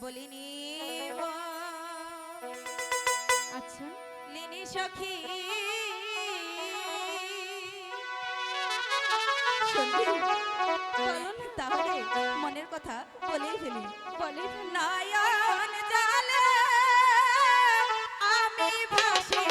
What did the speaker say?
বলিনি আচ্ছা। লিনি সখী। তাহলে মনের কথা বলেই ফেলি। বলি নয়ন জালে আমি বসে